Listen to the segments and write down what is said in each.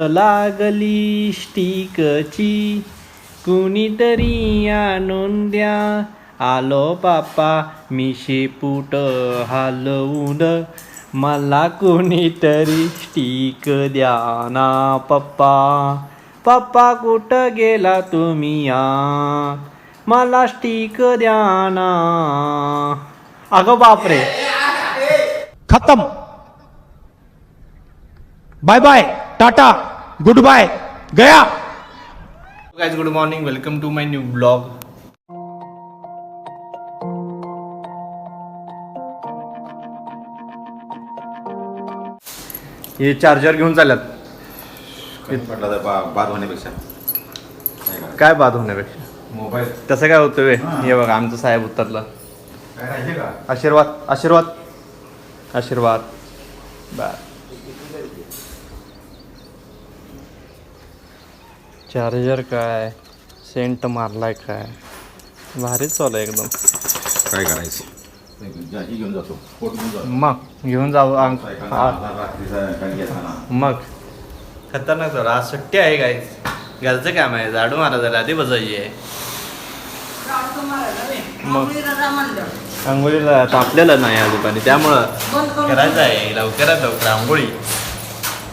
लागली स्टिकची. कुणीतरी आणून द्या. आलो पापा मी शेपूट हलवून. मला कोणीतरी स्टिक द्या ना पप्पा. पप्पा कुठं गेला तुम्ही या? मला स्टिक द्या ना. अगं बापरे. खतम. Bye bye. Tata good bye Gaya. Guys good morning. Welcome to my new vlog. हे चार्जर घेऊन कमी पडला तर बा बाद होण्यापेक्षा. काय बाद होण्यापेक्षा? मोबाईल. तसं काय होतं वे? हा. हे बघा आमचं साहेब उतरलं. काय राहिले का? आशीर्वाद आशीर्वाद. आशीर्वाद. बर. चार्जर काय? सेंट मारलाय काय? भारीच चालू आहे एकदम. काय करायचं? घेऊन जातो. पोट घेऊन जातो. मग घेऊन जाऊ हा. मग. खतरनाक झालं आज सुट्टी आहे काय घरचं काम आहे झाडू मारायचं आधी बसायची आहे. मग. आंघोळीला तापलेलं नाही या दुकानी त्यामुळं करायचं आहे लवकरात लवकर आंघोळी.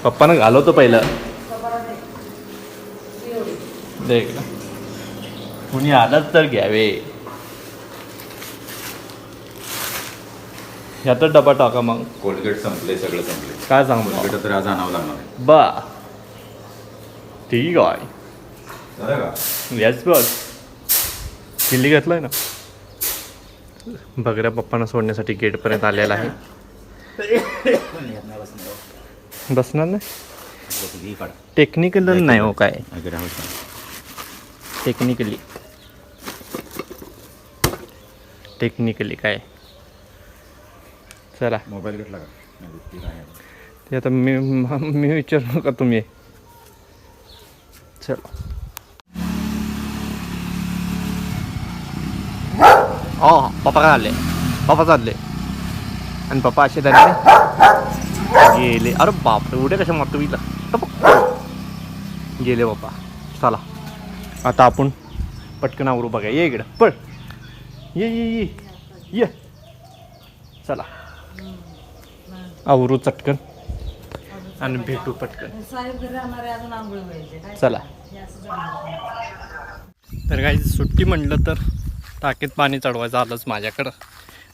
पप्पानं घालवतो पहिलं. ना. कुणी आलंच तर घ्यावे ह्यातच डबा टाका मग कोलगेट संपले सगळं संपले काय सांगू कोलगेट तरी आज आणावं लागणार आहे बा ठीक आहे झालं का किल्ली घेतलाय ना बगऱ्या पप्पांना सोडण्यासाठी गेटपर्यंत आलेला आहे बसणार नाही टेक्निकल नाही हो काय टेक्निकली टेक्निकली काय? चला. मोबाईल घेतला का? ती आता मी मी विचारू का तुम्ही. चल. ओ पप्पा काय आले पप्पा चालले. आणि पप्पा असे झाले गेले. अरे बापरे उड्या कशा मारतो विला गेले पप्पा. चला. आता आपण पटकन आवरू बघा. ये इकडं. पळ. ये ये ये. ये. चला. आवरू चटकन. आणि भेटू पटकन. साहेब घरी राहणारे अजून आंघोळ व्हायचे काय चला. हे असं तर काही सुट्टी म्हटलं तर टाकीत पाणी चढवायचं आलंच माझ्याकडं.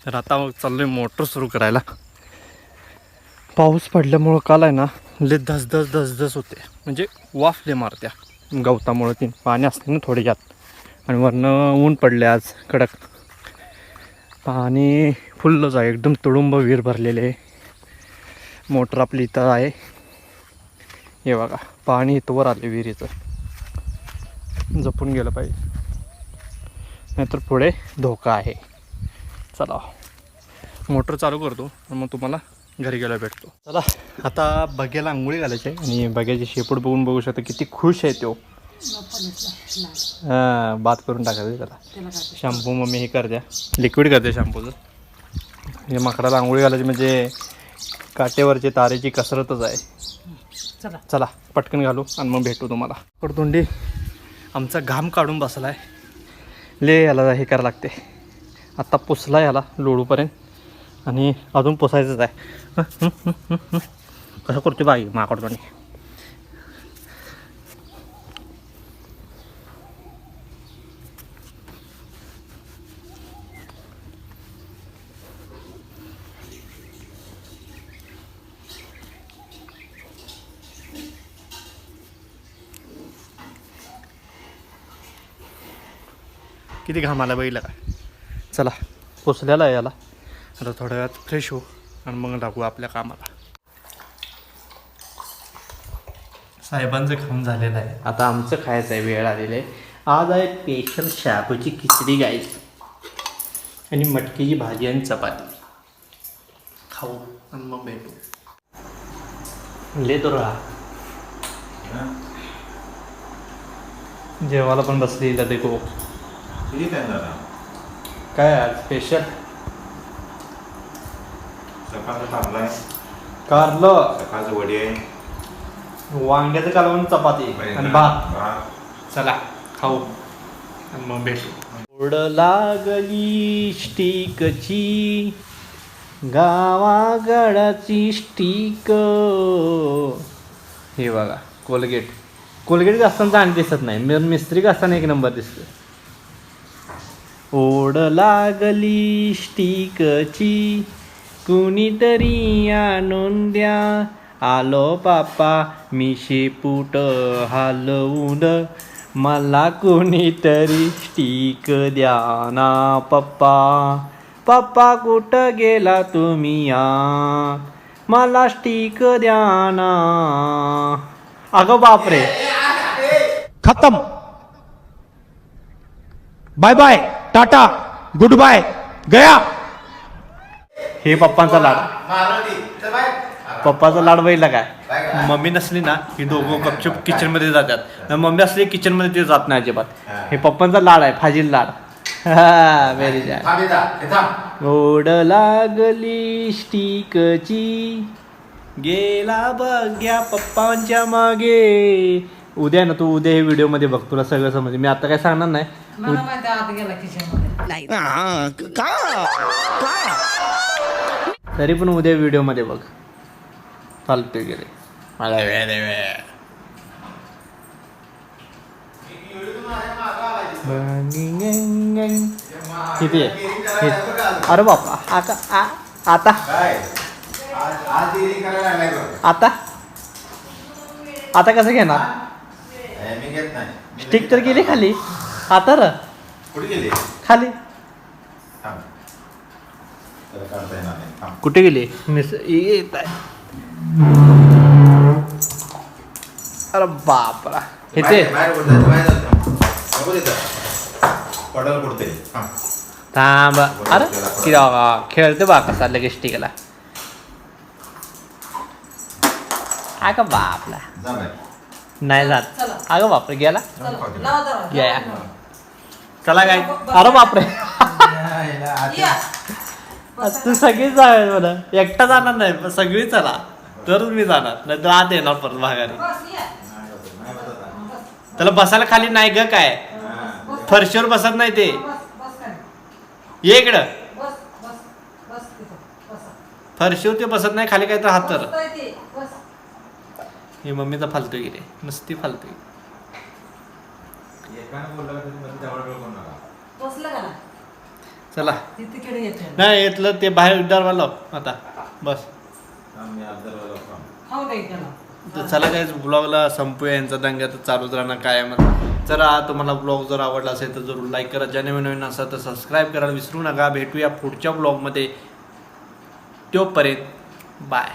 तर आता मग चाललोय मोटर सुरू करायला. पाऊस पडल्यामुळं काल आहे ना लय धस धस धस धस होते. म्हणजे वाफ लय मारत्या. गवतामुळं ती पाणी असते ना थोडक्यात. आणि वरनं ऊन पडले आज कडक. पाणी फुल्लच आहे एकदम तुडुंब विहीर भरलेले मोटर आपली इथं आहे. हे बघा पाणी इथवर आले विहिरीचं. जपून गेलं पाहिजे. नाहीतर पुढे धोका आहे. चला. मोटर चालू करतो मग तुम्हाला घरी गेला भेटतो. चला. आता बग्याला आंघोळी घालायची आहे आणि बग्याची शेपूट बघून बघू शकता किती खुश आहे तो. हां बात करून टाकायचं त्याला. शॅम्पू मम्मी हे करत्या लिक्विड करते शॅम्पूचं. हे माकडाला आंघोळी घालायची म्हणजे काटेवरची तारेची कसरतच आहे. चला. चला पटकन घालू आणि मग भेटू तुम्हाला. पडतोंडी आमचा घाम काढून बसला आहे ले याला हे करावं लागते. आत्ता पुसला याला लोडूपर्यंत आणि अजून पुसायचंच आहे. कसं करतो बाई माकडतोंडी किती घाम आला बघितलं का चला आहे याला. आता थोड्या वेळात फ्रेश हो आणि मग लागू आपल्या कामाला. साहेबांचं खाऊन झालेलं आहे. आता आमचं खायचं आहे वेळ आलेली आहे. आज आहे स्पेशल शाबूची खिचडी गायची आणि मटकीची भाजी आणि चपाती. खाऊ आणि मग भेटू. ले तो राहा जेवायला पण बसली देखो. किती टाइम झाला? काय आज स्पेशल सकाळचं थांबलाय कारलं. सकाळचं वडी वांग्याचं कालवण चपाती आणि भात. भात चला खाऊ. आणि मग भेटू. ओढ लागली स्टिकची गावागडाची स्टिक. हे बघा कोलगेट. कोलगेट घासताना आणि दिसत नाही. मी मिस्त्री घासताना एक नंबर दिसतो ओढ लागली स्टिकची कुणीतरी आणून द्या. आलो पापा मी शेपूट हलवून. मला कुणीतरी स्टिक द्या ना पप्पा. पप्पा कुठं गेला तुम्ही या? मला स्टिक द्या ना. अगं बापरे. खतम. Bye bye tata good bye गया. हे पप्पांचा लाड. पप्पाचा लाड बघितला काय? मम्मी नसली ना ही दोघं गपचूप किचनमध्ये जातात. आणि मम्मी असली किचनमध्ये ते जात नाही अजिबात. हे. पप्पांचा लाड आहे फाजील लाड. व्हेरी हे ओढ लागली स्टिकची. गेला बघ्या पप्पांच्या मागे. उद्या ना तू उद्या हे व्हिडिओमध्ये बघ तुला सगळं समजेल. मी आता काय सांगणार नाही. मला माहिती आत गेला किचनमध्ये तरी पण उद्या व्हिडिओमध्ये बघ. चालतोय गेले मला वेळ आहे, वेळ. किती आहे? हे- अरे बापा आता आ- आता? आता? आता कसं घेणार? मी घेत नाही मी स्टिक तर गेली खाली. आता र. खाली. त्याला काढता येणार नाही थांब कुठे गेली? मिस येत आहे. अरे बापरा. इथे. बाहेर बाहेर उडतं, बाहेर जातं. नको तिथं. पडल कुठते थांब. अरे किती खेळते बा कसा लगेच टिकला. अगं बापला जा बाहेर. नाही जात. चला. अगं बापरे गेला? चला, लावा दरवाजा. या, या. चला. काय? अरे बापरे. या. तू सगळीच जावे मला एकटा जाणार नाही पण सगळी चला तरच मी जाणार नाही तर आत येणार परत भागाने. त्याला बसायला खाली नाही ग काय फरशीवर बसत नाही ते. ये इकडं बस, बस, बस तिथं. बसा. फरशीवर ते बसत नाही खाली काय तर हात तर. हे मम्मीचा फालतू गेले नुसती फालतू एकानं बोललं का तुम्ही मध्ये जवळ करू नका बसलं का ना? चला. नाही. येतलं ते बाहेर दरवाजा लाव आता. बस. चला काय ब्लॉगला संपूया. यांचा दंगा तर चालूच राहणार कायम जरा तुम्हाला ब्लॉग जर आवडला असेल तर जरूर लाईक करा. ज्याने नवीन असेल तर सबस्क्राईब करायला विसरू नका. भेटूया पुढच्या ब्लॉगमध्ये तोपर्यंत बाय